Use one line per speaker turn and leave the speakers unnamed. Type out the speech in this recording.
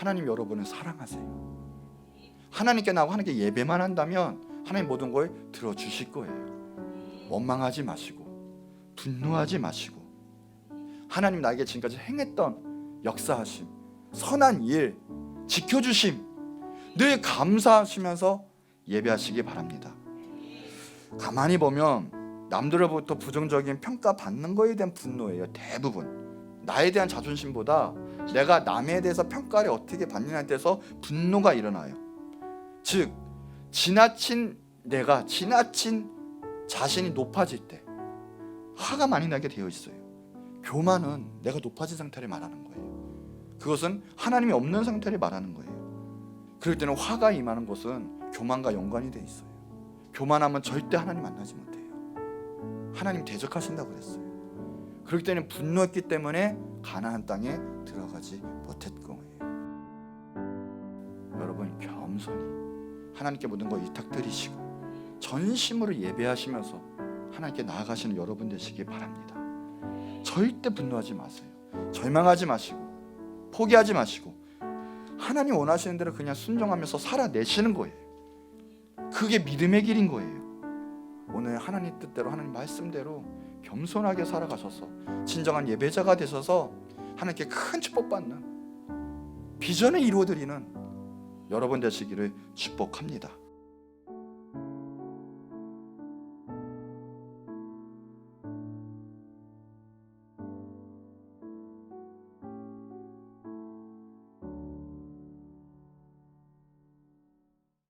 하나님 여러분을 사랑하세요. 하나님께 나오고 하나님께 예배만 한다면 하나님 모든 걸 들어주실 거예요. 원망하지 마시고 분노하지 마시고 하나님 나에게 지금까지 행했던 역사하심, 선한 일, 지켜주심 늘 감사하시면서 예배하시기 바랍니다. 가만히 보면 남들로부터 부정적인 평가 받는 거에 대한 분노예요. 대부분 나에 대한 자존심보다 내가 남에 대해서 평가를 어떻게 받느냐에 대해서 분노가 일어나요. 즉 지나친 내가 지나친 자신이 높아질 때 화가 많이 나게 되어 있어요. 교만은 내가 높아진 상태를 말하는 거예요. 그것은 하나님이 없는 상태를 말하는 거예요. 그럴 때는 화가 임하는 것은 교만과 연관이 돼 있어요. 교만하면 절대 하나님 만나지 못해요. 하나님 대적하신다고 그랬어요. 그럴 때는 분노했기 때문에 가나안 땅에 들어가지 거예요. 여러분 겸손히 하나님께 모든 걸 위탁드리시고 전심으로 예배하시면서 하나님께 나아가시는 여러분 되시기 바랍니다. 절대 분노하지 마세요. 절망하지 마시고 포기하지 마시고 하나님 원하시는 대로 그냥 순종하면서 살아내시는 거예요. 그게 믿음의 길인 거예요. 오늘 하나님 뜻대로 하나님 말씀대로 겸손하게 살아가셔서 진정한 예배자가 되셔서 하나님께 큰 축복받는 비전을 이루어드리는 여러분 되시기를 축복합니다.